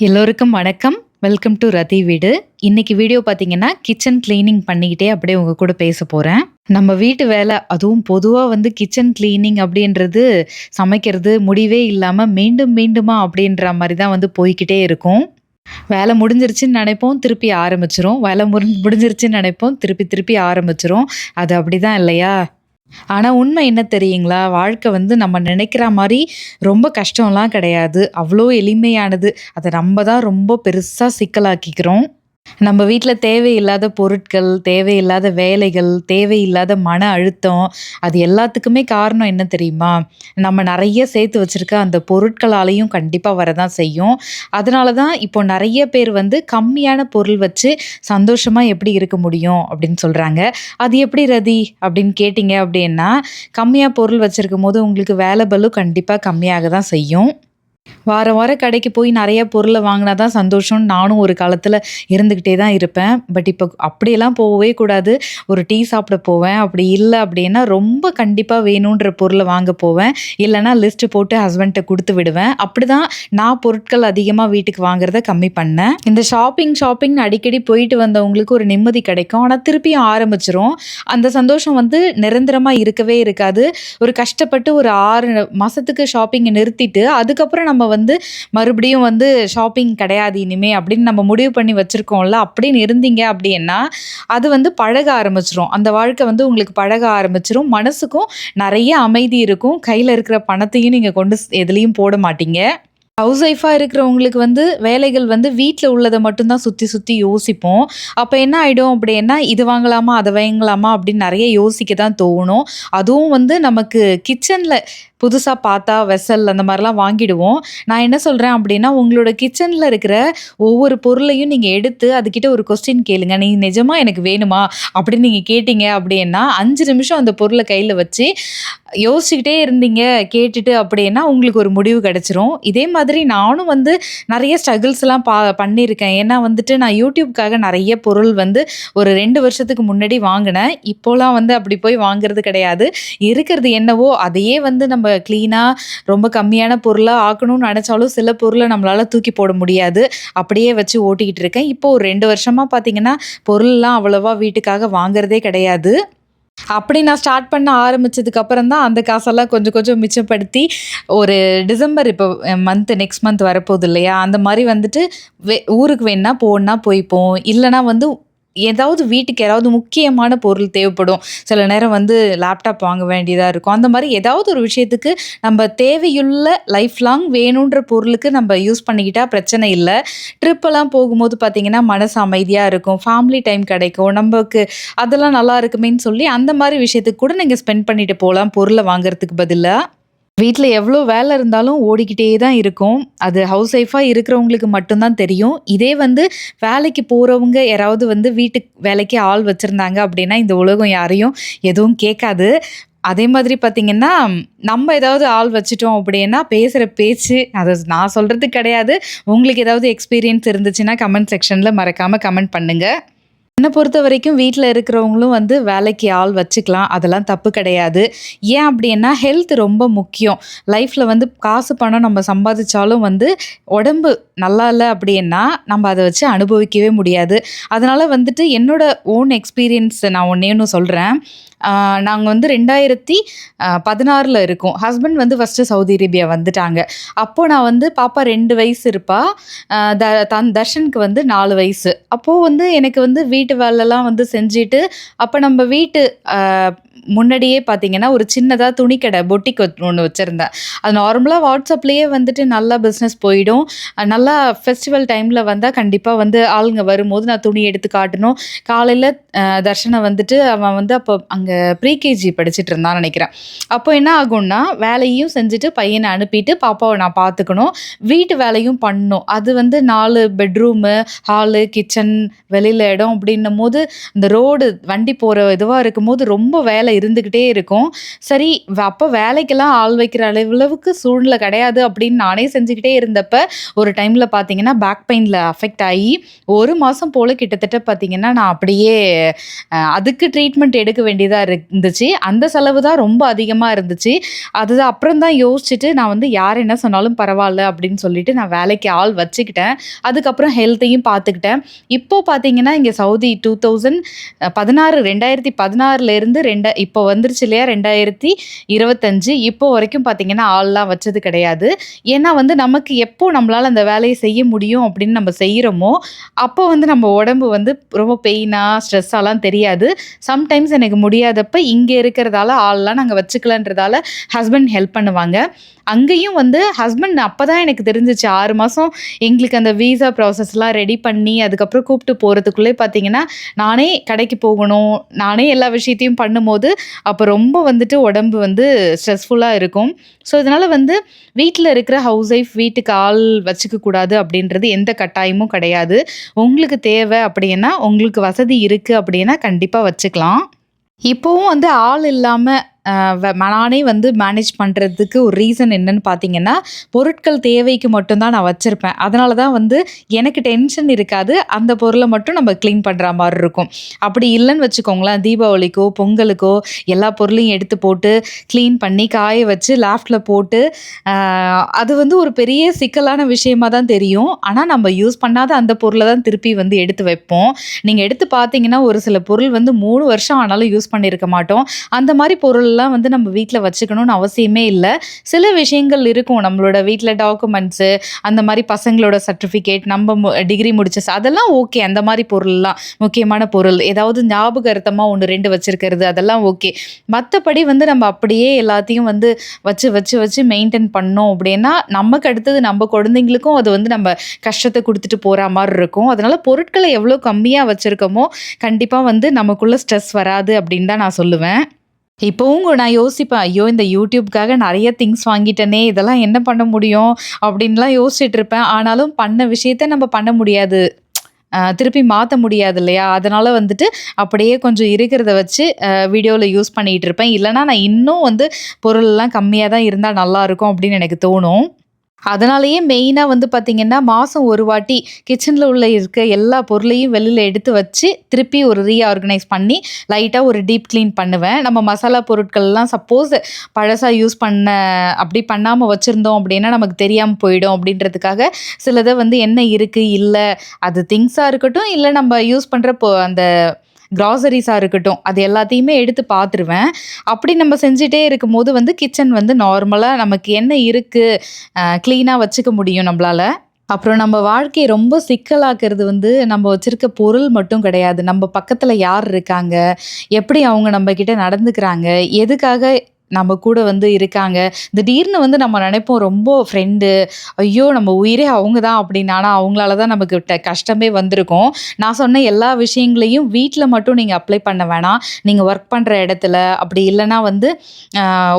எல்லோருக்கும் வணக்கம். Welcome to ரதி வீடு. இன்னைக்கு வீடியோ பார்த்தீங்கன்னா கிச்சன் க்ளீனிங் பண்ணிக்கிட்டே அப்படியே உங்கள் கூட பேச போகிறேன் நம்ம வீட்டு வேலை அதுவும் பொதுவாக வந்து கிச்சன் க்ளீனிங் அப்படின்றது சமைக்கிறது முடிவே இல்லாமல் மீண்டும் மீண்டுமா அப்படின்ற மாதிரி தான் வந்து போய்கிட்டே இருக்கும். வேலை முடிஞ்சிருச்சுன்னு நினைப்போம் திருப்பி ஆரம்பிச்சிரும். வேலை முடிஞ்சிருச்சுன்னு நினைப்போம் திருப்பி திருப்பி ஆரம்பிச்சிரும். அது அப்படிதான் இல்லையா? ஆனால் உண்மை என்ன தெரியுங்களா? வாழ்க்கை வந்து நம்ம நினைக்கிற மாதிரி ரொம்ப கஷ்டம்லாம் கிடையாது. அவ்வளோ எளிமையானது. அதை நம்ம தான் ரொம்ப பெருசாக சிக்கலாக்கிக்கிறோம். நம்ம வீட்டில் தேவையில்லாத பொருட்கள், தேவையில்லாத வேலைகள், தேவையில்லாத மன அழுத்தம், அது எல்லாத்துக்குமே காரணம் என்ன தெரியுமா? நம்ம நிறைய சேர்த்து வச்சுருக்க அந்த பொருட்களாலையும் கண்டிப்பாக வரதான் செய்யும். அதனால தான் இப்போ நிறைய பேர் வந்து கம்மியான பொருள் வச்சு சந்தோஷமாக எப்படி இருக்க முடியும் அப்படின்னு சொல்கிறாங்க அது எப்படி ரதி? அப்படின்னு கேட்டிங்க அப்படின்னா, கம்மியாக பொருள் வச்சிருக்கும்போது உங்களுக்கு வேலை பளு கண்டிப்பாக கம்மியாக தான் செய்யும். வாரம் வாரம் கடைக்கு போய் நிறைய பொருளை வாங்கினா தான் சந்தோஷம்னு நானும் ஒரு காலத்தில் இருந்துக்கிட்டே தான் இருப்பேன். பட் இப்போ அப்படியெல்லாம் போகவே கூடாது. ஒரு டீ சாப்பிட போவேன். அப்படி இல்லை அப்படின்னா ரொம்ப கண்டிப்பாக வேணுன்ற பொருளை வாங்க போவேன். இல்லைனா லிஸ்ட்டு போட்டு ஹஸ்பண்ட்டை கொடுத்து விடுவேன். அப்படி தான் நான் பொருட்கள் அதிகமாக வீட்டுக்கு வாங்குறத கம்மி பண்ணேன். இந்த ஷாப்பிங் ஷாப்பிங் அடிக்கடி போயிட்டு வந்தவங்களுக்கு ஒரு நிம்மதி கிடைக்கும். ஆனால் திருப்பியும் ஆரம்பிச்சிரும். அந்த சந்தோஷம் வந்து நிரந்தரமாக இருக்கவே இருக்காது. ஒரு கஷ்டப்பட்டு ஒரு ஆறு மாதத்துக்கு ஷாப்பிங்கை நிறுத்திட்டு அதுக்கப்புறம் நம்ம வந்து வந்து மறுபடியும் வந்து ஷாப்பிங் கிடையாது இனிமே அப்படின்னு நம்ம முடிவு பண்ணி வச்சுருக்கோம்ல அப்படின்னு இருந்தீங்க அப்படின்னா அது வந்து பழக ஆரம்பிச்சிரும். அந்த வாழ்க்கை வந்து உங்களுக்கு பழக ஆரம்பிச்சிரும். மனசுக்கும் நிறைய அமைதி இருக்கும். கையில் இருக்கிற பணத்தையும் நீங்கள் கொண்டு எதுலேயும் போட மாட்டீங்க. ஹவுஸ் ஒய்ஃபாக இருக்கிறவங்களுக்கு வந்து வேலைகள் வந்து வீட்டில் உள்ளதை மட்டும்தான் சுற்றி சுற்றி யோசிப்போம். அப்போ என்ன ஆகிடும் அப்படின்னா இது வாங்கலாமா அதை வாங்கலாமா அப்படின்னு நிறைய யோசிக்க தான் தோணும். அதுவும் வந்து நமக்கு கிச்சனில் புதுசாக பார்த்தா வெசல் அந்த மாதிரிலாம் வாங்கிடுவோம். நான் என்ன சொல்கிறேன் அப்படின்னா உங்களோட கிச்சனில் இருக்கிற ஒவ்வொரு பொருளையும் நீங்கள் எடுத்து அதுக்கிட்ட ஒரு கொஸ்டின் கேளுங்க. நீ நிஜமாக எனக்கு வேணுமா? அப்படின்னு நீங்கள் கேட்டிங்க அப்படின்னா அஞ்சு நிமிஷம் அந்த பொருளை கையில் வச்சு யோசிச்சுக்கிட்டே இருந்தீங்க கேட்டுட்டு அப்படின்னா உங்களுக்கு ஒரு முடிவு கிடச்சிரும். இதே மாதிரி நானும் வந்து நிறைய ஸ்ட்ரகிள்ஸ்லாம் பா பண்ணியிருக்கேன். ஏன்னா வந்துட்டு நான் யூடியூப்காக நிறைய பொருள் வந்து ஒரு ரெண்டு வருஷத்துக்கு முன்னாடி வாங்கினேன். இப்போலாம் வந்து அப்படி போய் வாங்குறது கிடையாது. இருக்கிறது என்னவோ அதையே வந்து நம்ம க்ளீனாக ரொம்ப கம்மியான பொருளாக ஆக்கணும்னு நினச்சாலும் சில பொருளை நம்மளால் தூக்கி போட முடியாது. அப்படியே வச்சு ஓட்டிக்கிட்டு இருக்கேன். இப்போ ஒரு ரெண்டு வருஷமாக பார்த்தீங்கன்னா பொருள்லாம் அவ்வளோவா வீட்டுக்காக வாங்குறதே கிடையாது. அப்படி நான் ஸ்டார்ட் பண்ண ஆரம்பித்ததுக்கப்புறம் தான் அந்த காசெல்லாம் கொஞ்சம் கொஞ்சம் மிச்சப்படுத்தி ஒரு டிசம்பர் இப்போ மந்த்து நெக்ஸ்ட் மந்த் வரப்போகுது இல்லையா? அந்த மாதிரி வந்துட்டு வே ஊருக்கு வேணா போகணுன்னா போய்ப்போம். இல்லைனா வந்து ஏதாவது வீட்டுக்கு ஏதாவது முக்கியமான பொருள் தேவைப்படும். சில நேரம் வந்து லேப்டாப் வாங்க வேண்டியதாக இருக்கும். அந்த மாதிரி ஏதாவது ஒரு விஷயத்துக்கு நம்ம தேவையுள்ள லைஃப் லாங் வேணுன்ற பொருளுக்கு நம்ம யூஸ் பண்ணிக்கிட்டால் பிரச்சனை இல்லை. ட்ரிப்பெல்லாம் போகும்போது பார்த்திங்கன்னா மனசு அமைதியாக இருக்கும். ஃபேமிலி டைம் கிடைக்கும். நமக்கு அதெல்லாம் நல்லா இருக்குமேன்னு சொல்லி அந்த மாதிரி விஷயத்துக்கு கூட நீங்கள் ஸ்பெண்ட் பண்ணிட்டு போகலாம். பொருளை வாங்குறதுக்கு பதிலாக வீட்டில் எவ்வளோ வேலை இருந்தாலும் ஓடிக்கிட்டே தான் இருக்கும். அது ஹவுஸ் ஒய்ஃபாக இருக்கிறவங்களுக்கு மட்டும்தான் தெரியும். இதே வந்து வேலைக்கு போகிறவங்க யாராவது வந்து வீட்டுக்கு வேலைக்கு ஆள் வச்சுருந்தாங்க அப்படின்னா இந்த உலகம் யாரையும் எதுவும் கேட்காது. அதே மாதிரி பார்த்திங்கன்னா நம்ம ஏதாவது ஆள் வச்சுட்டோம் அப்படின்னா பேசுகிற பேச்சு அதை நான் சொல்கிறது கிடையாது. உங்களுக்கு ஏதாவது எக்ஸ்பீரியன்ஸ் இருந்துச்சுன்னா கமெண்ட் செக்ஷனில் மறக்காமல் கமெண்ட் பண்ணுங்கள் என்னை பொறுத்த வரைக்கும் வீட்டில் இருக்கிறவங்களும் வந்து வேலைக்கு ஆள் வச்சுக்கலாம். அதெல்லாம் தப்பு கிடையாது. ஏன் அப்படின்னா ஹெல்த் ரொம்ப முக்கியம். லைஃப்பில் வந்து காசு பணம் நம்ம சம்பாதிச்சாலும் வந்து உடம்பு நல்லா இல்லை அப்படின்னா நம்ம அதை வச்சு அனுபவிக்கவே முடியாது. அதனால் வந்துட்டு என்னோட ஓன் எக்ஸ்பீரியன்ஸ் நான் ஒன்றே ஒன்று சொல்கிறேன் நாங்கள் வந்து ரெண்டாயிரத்தி பதினாறில் இருக்கோம். ஹஸ்பண்ட் வந்து ஃபஸ்ட்டு சவுதி அரேபியா வந்துட்டாங்க. அப்போது நான் வந்து பாப்பா ரெண்டு வயசு இருப்பா. த தன் தர்ஷனுக்கு வந்து நாலு வயசு. அப்போது வந்து எனக்கு வந்து வீட்டு வேலைலாம் வந்து செஞ்சுட்டு அப்போ நம்ம வீட்டு முன்னாடியே பார்த்தீங்கன்னா ஒரு சின்னதாக துணிக்கடை பொட்டிக் ஒன்று வச்சுருந்தேன் அது நார்மலாக வாட்ஸ்அப்லேயே வந்துட்டு நல்லா பிஸ்னஸ் போயிடும். நல்லா ஃபெஸ்டிவல் டைமில் வந்தால் கண்டிப்பாக வந்து ஆளுங்க வரும்போது நான் துணி எடுத்து காட்டணும். காலையில் தர்ஷனை வந்துட்டு அவன் வந்து அப்போ அங்கே ப்ரீகேஜி படிச்சுட்டு இருந்தான்னு நினைக்கிறேன். அப்போ என்ன ஆகும்னா வேலையும் செஞ்சுட்டு பையனை அனுப்பிட்டு பாப்பாவை நான் பார்த்துக்கணும் வீட்டு வேலையும் பண்ணணும் அது வந்து நாலு பெட்ரூமு ஹாலு கிச்சன் வெளியில் இடம் அப்படின்னும் போது இந்த ரோடு வண்டி போகிற இதுவாக இருக்கும்போது ரொம்ப வேலை வேலை இருந்துக்கிட்டே இருக்கும். சரி அப்போ வேலைக்கெல்லாம் ஆள் வைக்கிற அளவுக்கு சூழ்நிலை கிடையாது அப்படின்னு நானே செஞ்சுக்கிட்டே இருந்தப்ப, ஒரு டைமில் பார்த்தீங்கன்னா, பேக் பெயினில் அஃபெக்ட் ஆகி ஒரு மாதம் போல் கிட்டத்தட்ட பார்த்தீங்கன்னா, நான் அப்படியே அதுக்கு ட்ரீட்மெண்ட் எடுக்க வேண்டியதாக இருந்துச்சு. அந்த செலவு தான் ரொம்ப அதிகமாக இருந்துச்சு. அதுதான் அப்புறம் தான் யோசிச்சுட்டு நான் வந்து யார் என்ன சொன்னாலும் பரவாயில்ல அப்படின்னு சொல்லிட்டு நான் வேலைக்கு ஆள் வச்சுக்கிட்டேன். அதுக்கப்புறம் ஹெல்த்தையும் பார்த்துக்கிட்டேன். இப்போ பார்த்தீங்கன்னா, இங்கே சவுதி 2016 2016லேருந்து ரெண்ட இப்போ வந்துருச்சு இல்லையா 2025 இப்போ வரைக்கும் பார்த்தீங்கன்னா, ஆள்லாம் வச்சது கிடையாது. ஏன்னா வந்து நமக்கு எப்போ நம்மளால் அந்த வேலையை செய்ய முடியும் அப்படின்னு நம்ம செய்கிறோமோ அப்போ வந்து நம்ம உடம்பு வந்து ரொம்ப பெயினாக ஸ்ட்ரெஸ்ஸாலாம் தெரியாது. சம்டைம்ஸ் எனக்கு முடியாதப்ப இங்கே இருக்கிறதால ஆள்லாம் நாங்கள் வச்சுக்கலன்றதால ஹஸ்பண்ட் ஹெல்ப் பண்ணுவாங்க. அங்கேயும் வந்து ஹஸ்பண்ட் அப்போ தான் எனக்கு தெரிஞ்சிச்சு ஆறு மாதம் எங்களுக்கு அந்த வீசா ப்ராசஸ்லாம் ரெடி பண்ணி, அதுக்கப்புறம் கூப்பிட்டு போகிறதுக்குள்ளே பார்த்தீங்கன்னா, நானே கடைக்கு போகணும். நானே எல்லா விஷயத்தையும் பண்ணும்போது, அப்ப ரொம்ப வந்துட்டு உடம்பு வந்து ஸ்ட்ரெஸ்ஃபுல்லாக இருக்கும். ஸோ, இதனால் வந்து வீட்டில் இருக்கிற ஹவுஸ் ஒய்ஃப் வீட்டுக்கு ஆள் வச்சுக்கக்கூடாது அப்படின்றது எந்த கட்டாயமும் கிடையாது. உங்களுக்கு தேவை அப்படின்னா, உங்களுக்கு வசதி இருக்குது அப்படின்னா கண்டிப்பாக வச்சுக்கலாம். இப்போவும் வந்து ஆள் இல்லாமல் நானே வந்து மேனேஜ் பண்ணுறதுக்கு ஒரு ரீசன் என்னன்னு பார்த்தீங்கன்னா, பொருட்கள் தேவைக்கு மட்டும்தான் நான் வச்சுருப்பேன் அதனால தான் வந்து எனக்கு டென்ஷன் இருக்காது. அந்த பொருளை மட்டும் நம்ம க்ளீன் பண்ணுற மாதிரி இருக்கும். அப்படி இல்லைன்னு வச்சுக்கோங்களேன், தீபாவளிக்கோ, பொங்கலுக்கோ எல்லா பொருளையும் எடுத்து போட்டு, க்ளீன் பண்ணி, காய வச்சு, லாஃப்டில் போட்டு, அது வந்து ஒரு பெரிய சிக்கலான விஷயமா தான் தெரியும். ஆனால் நம்ம யூஸ் பண்ணாத அந்த பொருளை தான் திருப்பி வந்து எடுத்து வைப்போம். நீங்கள் எடுத்து பார்த்தீங்கன்னா, ஒரு சில பொருள் வந்து மூணு வருஷம் ஆனாலும் யூஸ் பண்ணியிருக்க மாட்டோம். அந்த மாதிரி பொருள் பொருள்லாம் வந்து நம்ம வீட்டில் வச்சுக்கணும்னு அவசியமே இல்லை சில விஷயங்கள் இருக்கும். நம்மளோட வீட்டில் டாக்குமெண்ட்ஸு, அந்த மாதிரி பசங்களோட சர்டிஃபிகேட், நம்ம மு டிகிரி முடிச்ச அதெல்லாம் ஓகே. அந்த மாதிரி பொருள்லாம் முக்கியமான பொருள். ஏதாவது ஞாபகார்த்தமா 1, 2 வச்சிருக்கிறது அதெல்லாம் ஓகே. மற்றபடி வந்து நம்ம அப்படியே எல்லாத்தையும் வந்து வச்சு, வச்சு, வச்சு மெயின்டெயின் பண்ணோம் அப்படின்னா, நமக்கு அடுத்தது நம்ம குழந்தைங்களுக்கும் அது வந்து நம்ம கஷ்டத்தை கொடுத்துட்டு போகிற மாதிரி இருக்கும். அதனால் பொருட்களை எவ்வளோ கம்மியாக வச்சுருக்கோமோ கண்டிப்பாக வந்து நமக்குள்ளே ஸ்ட்ரெஸ் வராது அப்படின்னு தான் நான் சொல்லுவேன். இப்போவும் நான் யோசிப்பேன். ஐயோ! இந்த யூடியூப்காக நிறைய திங்ஸ் வாங்கிட்டேனே! இதெல்லாம் என்ன பண்ண முடியும்? அப்படின்லாம் யோசிச்சுட்டு இருப்பேன். ஆனாலும் பண்ண விஷயத்த நம்ம பண்ண முடியாது. திருப்பி மாற்ற முடியாது இல்லையா? அதனால் வந்துட்டு அப்படியே கொஞ்சம் இருக்கிறத வச்சு வீடியோவில் யூஸ் பண்ணிகிட்டு இருப்பேன். இல்லைனா நான் இன்னும் வந்து பொருள்லாம் கம்மியாக தான் இருந்தால் நல்லாயிருக்கும் அப்படின்னு எனக்கு தோணும். அதனாலேயே மெயினாக வந்து பார்த்தீங்கன்னா, மாதம் ஒரு வாட்டி கிச்சனில் உள்ள இருக்க எல்லா பொருளையும் வெளியில் எடுத்து வச்சு, திருப்பி ஒரு ரீஆர்கனைஸ் பண்ணி, லைட்டாக ஒரு டீப் க்ளீன் பண்ணுவேன். நம்ம மசாலா பொருட்கள்லாம் சப்போஸ் பழசாக யூஸ் பண்ண அப்படி பண்ணாமல் வச்சுருந்தோம் அப்படின்னா, நமக்கு தெரியாமல் போயிடும் அப்படின்றதுக்காக, சிலதை வந்து என்ன இருக்குது இல்லை அது திங்ஸாக இருக்கட்டும், இல்லை நம்ம யூஸ் பண்ணுற அந்த க்ராசரிஸாக இருக்கட்டும், அது எல்லாத்தையுமே எடுத்து பார்த்துருவேன். அப்படி நம்ம செஞ்சுட்டே இருக்கும்போது வந்து கிச்சன் வந்து நார்மலாக நமக்கு என்ன இருக்குது க்ளீனாக வச்சுக்க முடியும் நம்மளால் அப்புறம் நம்ம வாழ்க்கையை ரொம்ப சிக்கலாக்குறது வந்து நம்ம வச்சுருக்க பொருள் மட்டும் கிடையாது. நம்ம பக்கத்தில் யார் இருக்காங்க? எப்படி அவங்க நம்மக்கிட்ட நடந்துக்கிறாங்க? எதுக்காக நம்ம கூட வந்து இருக்காங்க? திடீர்னு வந்து நம்ம நினைப்போம் ரொம்ப ஃப்ரெண்டு, ஐயோ! நம்ம உயிரே அவங்க தான் அப்படின்னு. ஆனால் அவங்களால தான் நமக்கு ட கஷ்டமே வந்திருக்கும். நான் சொன்ன எல்லா விஷயங்களையும் வீட்டில் மட்டும் நீங்கள் அப்ளை பண்ண வேணாம். நீங்கள் ஒர்க் பண்ணுற இடத்துல, அப்படி இல்லைனா வந்து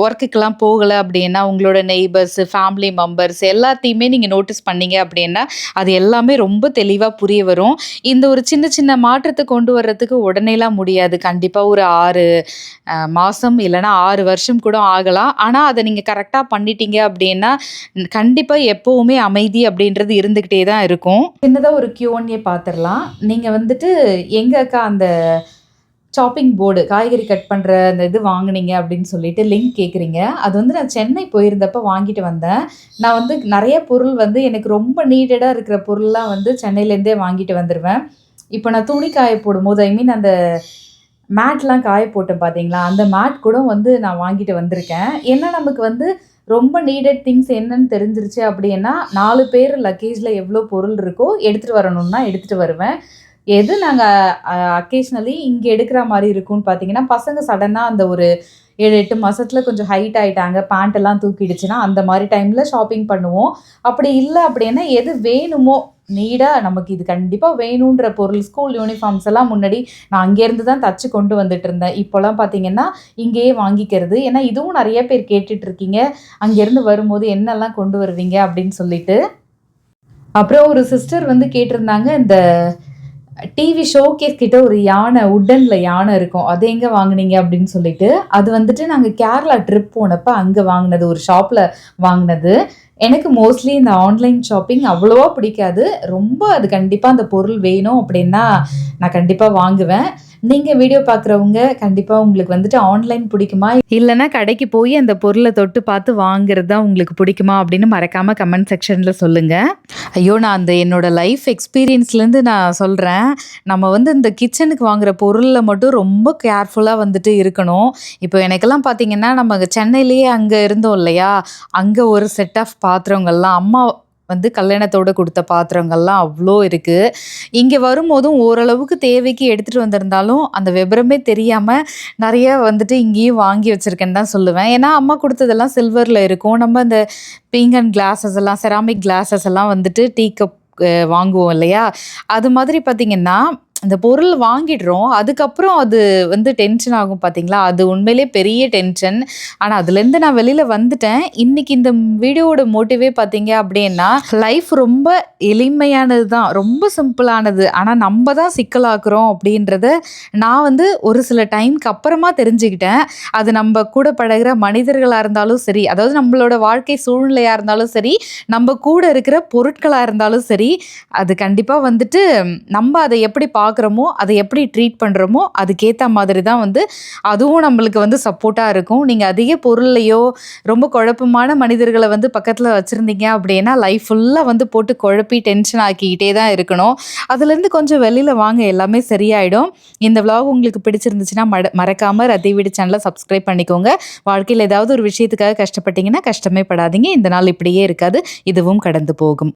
ஒர்க்குக்கெல்லாம் ஒர்க்குக்குலாம் அப்படின்னா, உங்களோட நெய்பர்ஸ், ஃபேமிலி மெம்பர்ஸ் எல்லாத்தையுமே நீங்கள் நோட்டீஸ் பண்ணீங்க அப்படின்னா, அது எல்லாமே ரொம்ப தெளிவாக புரிய வரும். இந்த ஒரு சின்ன சின்ன மாற்றத்தை கொண்டு வர்றதுக்கு உடனேலாம் முடியாது. கண்டிப்பாக ஒரு ஆறு மாதம் இல்லைனா ஆறு வருஷம் வருஷம் கூட ஆகலாம். ஆனால் அதை நீங்கள் கரெக்டாக பண்ணிட்டீங்க அப்படின்னா, கண்டிப்பாக எப்போவுமே அமைதி அப்படின்றது இருந்துக்கிட்டே தான் இருக்கும். சின்னதாக ஒரு Q&A பார்த்துடலாம் நீங்கள் வந்துட்டு எங்க அக்கா அந்த ஷாப்பிங் போர்டு காய்கறி கட் பண்ணுற அந்த இது வாங்கினீங்க அப்படின்னு சொல்லிட்டு லிங்க் கேட்குறீங்க. அது வந்து நான் சென்னை போயிருந்தப்ப வாங்கிட்டு வந்தேன். நான் வந்து நிறைய பொருள் வந்து எனக்கு ரொம்ப நீடடாக இருக்கிற பொருள்லாம் வந்து சென்னையிலேருந்தே வாங்கிட்டு வந்துடுவேன் இப்போ நான் துணி காய போடும்போது ஐ மீன் அந்த மேட்லாம் காய போட்டேன் பார்த்தீங்களா? அந்த மேட் கூட வந்து நான் வாங்கிட்டு வந்திருக்கேன். ஏன்னா, நமக்கு வந்து ரொம்ப நீடட் திங்ஸ் என்னன்னு தெரிஞ்சிருச்சு அப்படின்னா, நாலு பேர் லக்கேஜில் எவ்வளோ பொருள் இருக்கோ எடுத்துகிட்டு வரணும்னா எடுத்துகிட்டு வருவேன். எது நாங்கள் அக்கேஷ்னலி இங்கே எடுக்கிற மாதிரி இருக்கும்னு பார்த்தீங்கன்னா, பசங்க சடனாக அந்த ஒரு ஏழு எட்டு மாதத்தில் கொஞ்சம் ஹைட் ஆகிட்டாங்க பேண்ட் எல்லாம் தூக்கிடுச்சுன்னா, அந்த மாதிரி டைமில் ஷாப்பிங் பண்ணுவோம். அப்படி இல்லை அப்படின்னா, எது வேணுமோ நீடா நமக்கு இது கண்டிப்பாக வேணுன்ற பொருள் ஸ்கூல் யூனிஃபார்ம்ஸ் எல்லாம் முன்னாடி நான் அங்கேருந்து தான் தச்சு கொண்டு வந்துட்டுருந்தேன். இப்போலாம் பார்த்தீங்கன்னா, இங்கேயே வாங்கிக்கிறது. ஏன்னா, இதுவும் நிறைய பேர் கேட்டுட்ருக்கீங்க அங்கேருந்து வரும்போது என்னெல்லாம் கொண்டு வருவீங்க அப்படின்னு சொல்லிட்டு. அப்புறம் ஒரு சிஸ்டர் வந்து கேட்டிருந்தாங்க, இந்த டிவி ஷோகேஸ் கிட்ட ஒரு யானை உட்டனில் யானை இருக்கும் அது எங்கே வாங்குனீங்க அப்படின்னு சொல்லிட்டு அது வந்துட்டு நாங்கள் கேரளா ட்ரிப் போனப்போ அங்கே வாங்கினது ஒரு ஷாப்பில் வாங்கினது எனக்கு மோஸ்ட்லி இந்த ஆன்லைன் ஷாப்பிங் அவ்வளோவா பிடிக்காது. ரொம்ப அது கண்டிப்பாக அந்த பொருள் வேணும் அப்படின்னா நான் கண்டிப்பாக வாங்குவேன். நீங்கள் வீடியோ பார்க்குறவங்க கண்டிப்பாக உங்களுக்கு வந்துட்டு ஆன்லைன் பிடிக்குமா? இல்லைன்னா கடைக்கு போய் அந்த பொருளை தொட்டு பார்த்து வாங்குறது தான் உங்களுக்கு பிடிக்குமா அப்படின்னு மறக்காமல் கமெண்ட் செக்ஷனில் சொல்லுங்கள் ஐயோ நான் அந்த என்னோட லைஃப் எக்ஸ்பீரியன்ஸ்லேருந்து நான் சொல்கிறேன் நம்ம வந்து இந்த கிச்சனுக்கு வாங்குற பொருளில் மட்டும் ரொம்ப கேர்ஃபுல்லாக வந்துட்டு இருக்கணும். இப்போ எனக்கெல்லாம் பார்த்தீங்கன்னா நம்ம சென்னையிலேயே அங்கே இருந்தோம் இல்லையா? அங்கே ஒரு செட் ஆஃப் பாத்திரங்கள்லாம் அம்மா வந்து கல்யாணத்தோடு கொடுத்த பாத்திரங்கள்லாம் அவ்வளோ இருக்குது இங்கே வரும்போதும் ஓரளவுக்கு தேவைக்கு எடுத்துகிட்டு வந்திருந்தாலும் அந்த விபரமே தெரியாமல் நிறைய வந்துட்டு இங்கேயும் வாங்கி வச்சுருக்கேன்னு தான் சொல்லுவேன். ஏன்னா அம்மா கொடுத்ததெல்லாம் சில்வரில் இருக்கும். நம்ம அந்த பீங்கன் கிளாஸஸ் எல்லாம் செராமிக் கிளாஸஸ் எல்லாம் வந்துட்டு டீ கப் வாங்குவோம் இல்லையா? அது மாதிரி பார்த்திங்கன்னா அந்த பொருள் வாங்கிடுறோம் அதுக்கப்புறம் அது வந்து டென்ஷன் ஆகும் பார்த்தீங்களா அது உண்மையிலே பெரிய டென்ஷன் ஆனால் அதுலேருந்து நான் வெளியில் வந்துட்டேன். இன்னைக்கு இந்த வீடியோவோட மோட்டிவே பார்த்தீங்க அப்படின்னா லைஃப் ரொம்ப எளிமையானது தான் ரொம்ப சிம்பிளானது ஆனால் நம்ம தான் சிக்கலாக்குறோம் அப்படின்றத நான் வந்து ஒரு சில டைம்க்கு அப்புறமா தெரிஞ்சுக்கிட்டேன். அது நம்ம கூட பழகிற மனிதர்களாக இருந்தாலும் சரி அதாவது நம்மளோட வாழ்க்கை சூழ்நிலையாக இருந்தாலும் சரி நம்ம கூட இருக்கிற பொருட்களாக இருந்தாலும் சரி அது கண்டிப்பாக வந்துட்டு நம்ம அதை எப்படி பார்க்குறோமோ அதை எப்படி ட்ரீட் பண்ணுறோமோ அதுக்கேற்ற மாதிரி தான் வந்து அதுவும் நம்மளுக்கு வந்து சப்போர்ட்டாக இருக்கும். நீங்கள் அதிக பொருள்லையோ ரொம்ப குழப்பமான மனிதர்களை வந்து பக்கத்தில் வச்சுருந்தீங்க அப்படின்னா லைஃப் ஃபுல்லாக வந்து போட்டு குழப்பி டென்ஷன் ஆக்கிக்கிட்டே தான் இருக்கணும். அதுலேருந்து கொஞ்சம் வெளியில் வாங்க எல்லாமே சரியாயிடும். இந்த விலாக் உங்களுக்கு பிடிச்சிருந்துச்சுன்னா மட மறக்காமல் ரத்தி வீடு சேனலை சப்ஸ்கிரைப் பண்ணிக்கோங்க. வாழ்க்கையில் ஏதாவது ஒரு விஷயத்துக்காக கஷ்டப்பட்டீங்கன்னா கஷ்டமே படாதீங்க. இந்த நாள் இப்படியே இருக்காது. இதுவும் கடந்து போகும்.